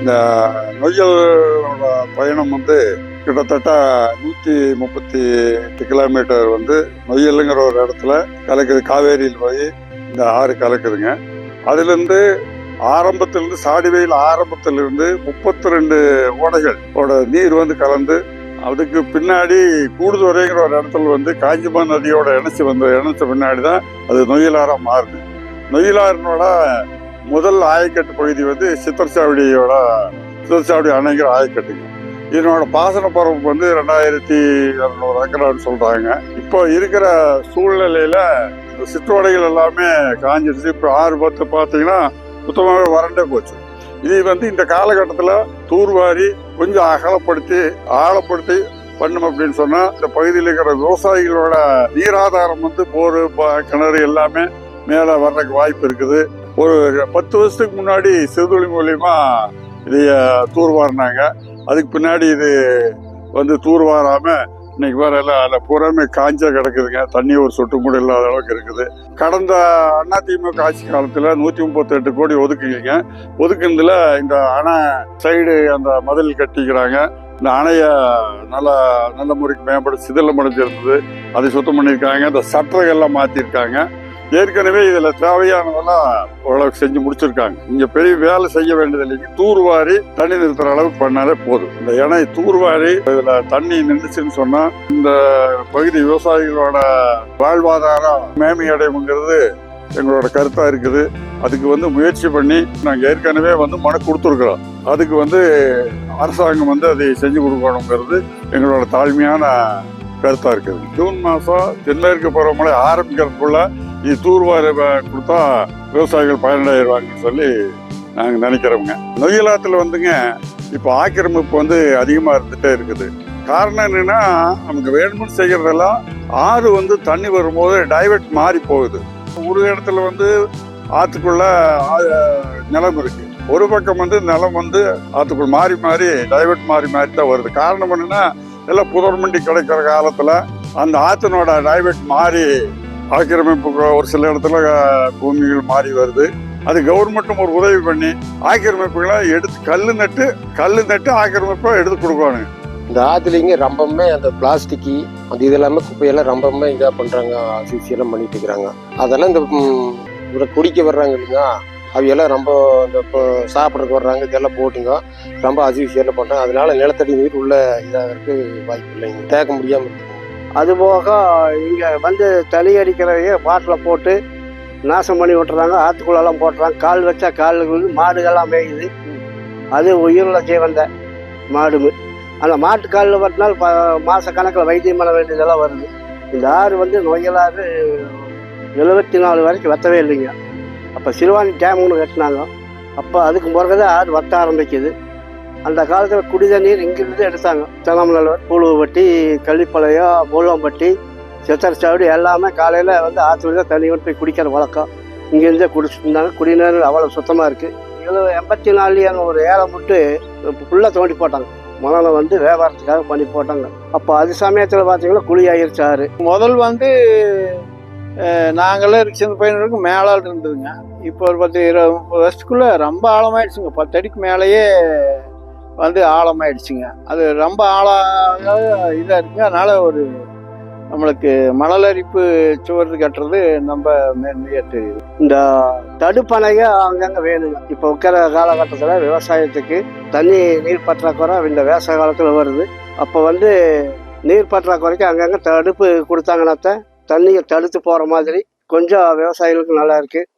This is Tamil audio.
இந்த நொய்யலோட பயணம் வந்து கிட்டத்தட்ட நூற்றி முப்பத்தி எட்டு கிலோமீட்டர் வந்து நொய்யலுங்கிற ஒரு இடத்துல கலக்குது. காவேரியில் போய் இந்த ஆறு கலக்குதுங்க. அதுலேருந்து ஆரம்பத்திலிருந்து சாடிவெயில் ஆரம்பத்திலிருந்து முப்பத்தி ரெண்டு ஓடைகளோட நீர் வந்து கலந்து அதுக்கு பின்னாடி கூடுதுறைங்கிற ஒரு இடத்துல வந்து காஞ்சிமா நதியோட இணைச்சி வந்து இணைச்ச பின்னாடி தான் அது நொய்யலாராக மாறுது. நொய்யலாறினோட முதல் ஆயக்கட்டு பகுதி வந்து சித்தர்சாவடியோட சித்தர்சாவடி அணைங்கிற ஆயக்கட்டுங்க இதனோட பாசன பரப்பு வந்து ரெண்டாயிரத்தி இரநூறு ஏக்கரான்னு சொல்கிறாங்க இப்போ இருக்கிற சூழ்நிலையில் இந்த சிற்றோடைகள் எல்லாமே காஞ்சிடுச்சு இப்போ ஆறு பத்து பார்த்தீங்கன்னா சுத்தமாகவே வறண்டே போச்சு. இது வந்து இந்த காலகட்டத்தில் தூர்வாரி கொஞ்சம் அகலப்படுத்தி ஆழப்படுத்தி பண்ணும் அப்படின்னு சொன்னால் இந்த பகுதியில் இருக்கிற விவசாயிகளோட நீராதாரம் வந்து போர் ப- கிணறு எல்லாமே மேலே வர்றதுக்கு வாய்ப்பு இருக்குது. ஒரு பத்து வருஷத்துக்கு முன்னாடி சிறுதுளி மூலியமா இதைய தூர்வாரினாங்க. அதுக்கு பின்னாடி இது வந்து தூர்வாராம இன்னைக்கு வேற எல்லாம் அதில் புறமே காஞ்சா கிடக்குதுங்க. தண்ணி ஒரு சொட்டு கூட இல்லாத அளவுக்கு இருக்குது. கடந்த அதிமுக ஆட்சி காலத்தில் நூற்றி முப்பத்தெட்டு கோடி ஒதுக்குங்க ஒதுக்குனதுல இந்த அணை சைடு அந்த மதில் கட்டிக்கிறாங்க. இந்த அணையை நல்ல நல்ல முறைக்கு மேம்பட சிதிலம் அடைஞ்சிருந்தது அதை சுத்தம் பண்ணியிருக்காங்க. இந்த சட்டங்கள்லாம் மாற்றிருக்காங்க ஏற்கனவே இதில் தேவையானதெல்லாம் ஓரளவுக்கு செஞ்சு முடிச்சிருக்காங்க. இங்கே பெரிய வேலை செய்ய வேண்டியது இல்லைங்க. தூர்வாரி தண்ணி நிறுத்துற அளவுக்கு பண்ணாலே போதும். இந்த ஏன்னா தூர்வாரி இதில் தண்ணி நின்றுச்சுன்னு சொன்னால் இந்த பகுதி விவசாயிகளோட வாழ்வாதாரம் மேன்மையடைவுங்கிறது எங்களோட கருத்தாக இருக்குது. அதுக்கு வந்து முயற்சி பண்ணி நாங்கள் ஏற்கனவே வந்து மனு கொடுத்துருக்குறோம். அதுக்கு வந்து அரசாங்கம் வந்து அதை செஞ்சு கொடுக்கணுங்கிறது எங்களோட தாழ்மையான கருத்தாக இருக்குது. ஜூன் மாதம் தென்மேற்கு பருவமழை ஆரம்பிக்கிறதுக்குள்ள இது தூர்வாரி கொடுத்தா விவசாயிகள் பயனடைவாங்கன்னு சொல்லி நாங்கள் நினைக்கிறோங்க நொய்யலாத்தில் வந்துங்க இப்போ ஆக்கிரமிப்பு வந்து அதிகமாக இருந்துகிட்டே இருக்குது. காரணம் என்னன்னா நமக்கு வேணும்னு செய்கிறதெல்லாம் ஆறு வந்து தண்ணி வரும்போது டைவர்ட் மாறி போகுது. ஒரு இடத்துல வந்து ஆற்றுக்குள்ள நிலம் இருக்கு. ஒரு பக்கம் வந்து நிலம் வந்து ஆற்றுக்குள் மாறி மாறி டைவர்ட் மாறி மாறி தான் வருது. காரணம் என்னன்னா எல்லாம் புதர்மண்டி கிடைக்கிற காலத்தில் அந்த ஆற்றினோட டைவர்ட் மாறி ஆக்கிரமிப்பு ஒரு சில இடத்துல பூமிகள் மாறி வருது. அது கவர்மெண்ட்டும் ஒரு உதவி பண்ணி ஆக்கிரமிப்புகளை எடுத்து கல் நட்டு கல் நட்டு ஆக்கிரமிப்பை எடுத்து கொடுக்கணும் இந்த ஆத்துலிங்க ரொம்பவுமே அந்த பிளாஸ்டிக்கு அந்த இதெல்லாமே குப்பையெல்லாம் ரொம்பவுமே இதாக பண்ணுறாங்க சிசியெல்லாம் பண்ணிட்டு இருக்கிறாங்க. அதெல்லாம் இந்த இவரை குடிக்க வர்றாங்க இல்லைங்க அவையெல்லாம் ரொம்ப இந்த இப்போ சாப்பிட்றதுக்கு வர்றாங்க இதெல்லாம் போட்டுங்க. ரொம்ப அசிசியெல்லாம் பண்ணுறாங்க அதனால நிலத்தடி நீர் உள்ள இதாகிறதுக்கு வாய்ப்பு இல்லைங்க. தேக்க முடியாமல் இருக்குது அதுபோக இங்கே வந்து தளி அடிக்கிறவைய பாட்டில் போட்டு நாசம் பண்ணி விட்டுறாங்க. ஆற்றுக்குள்ளெல்லாம் போட்டுறாங்க. கால் வச்சா கால் வந்து மாடுகள்லாம் மேயுது. அது உயிருள்ள ஜீவந்த மாடு அந்த மாட்டு காலில் பட்டினால் ப மாத கணக்கில் வைத்தியம் பண்ண வேண்டியதெல்லாம் வருது. இந்த ஆறு வந்து நோயலாறு எழுபத்தி நாலு வரைக்கும் வத்தவே இல்லைங்க. அப்போ சிறுவாணி டேம் ஒன்று கட்டினாங்க. அப்போ அதுக்கு பிறகு தான் ஆறு வத்த ஆரம்பிக்குது. அந்த காலத்தில் குடி தண்ணீர் இங்கிருந்து எடுத்தாங்க. தென்னமலர் பூலுவப்பட்டி கள்ளிப்பாளையம் மூலம்பட்டி சித்தரச்சாவடி எல்லாமே காலையில் வந்து ஆற்றுல தான் தண்ணி விட்டு போய் குடிக்கிற வழக்கம். இங்கேருந்தே குடிச்சிட்டு இருந்தாங்க குடிநீர் அவ்வளோ சுத்தமாக இருக்குது எழுபது எண்பத்தி நாலுல ஒரு ஏழை முட்டு ஃபுல்லாக தோண்டி போட்டாங்க. மணலை வந்து வியாபாரத்துக்காக பண்ணி போட்டாங்க. அப்போ அது சமயத்தில் பார்த்தீங்கன்னா குழி ஆயிருச்சு ஆறு. முதல் வந்து நாங்களே சின்ன பையனுக்கு மேலால் இருந்ததுங்க. இப்போ ஒரு பத்து இருபது வருஷத்துக்குள்ளே ரொம்ப ஆழமாயிடுச்சுங்க. பத்து அடிக்கு மேலேயே வந்து ஆழமாயிடுச்சுங்க. அது ரொம்ப ஆழம் இதாக இருக்குங்க. அதனால் ஒரு நம்மளுக்கு மணலரிப்பு சுவர் கட்டுறது ரொம்ப மேன்மையாக தெரியுது. இந்த தடுப்பணையே அங்கங்கே வேணுங்க. இப்போ இருக்கிற காலகட்டத்தில் விவசாயத்துக்கு தண்ணி நீர் பற்றாக்குறை இந்த வேச காலத்தில் வருது. அப்போ வந்து நீர் பற்றாக்குறைக்கு அங்கங்கே தடுப்பு கொடுத்தாங்கன்னாத்தான் தண்ணியை தடுத்து போகிற மாதிரி கொஞ்சம் விவசாயிகளுக்கு நல்லா இருக்குது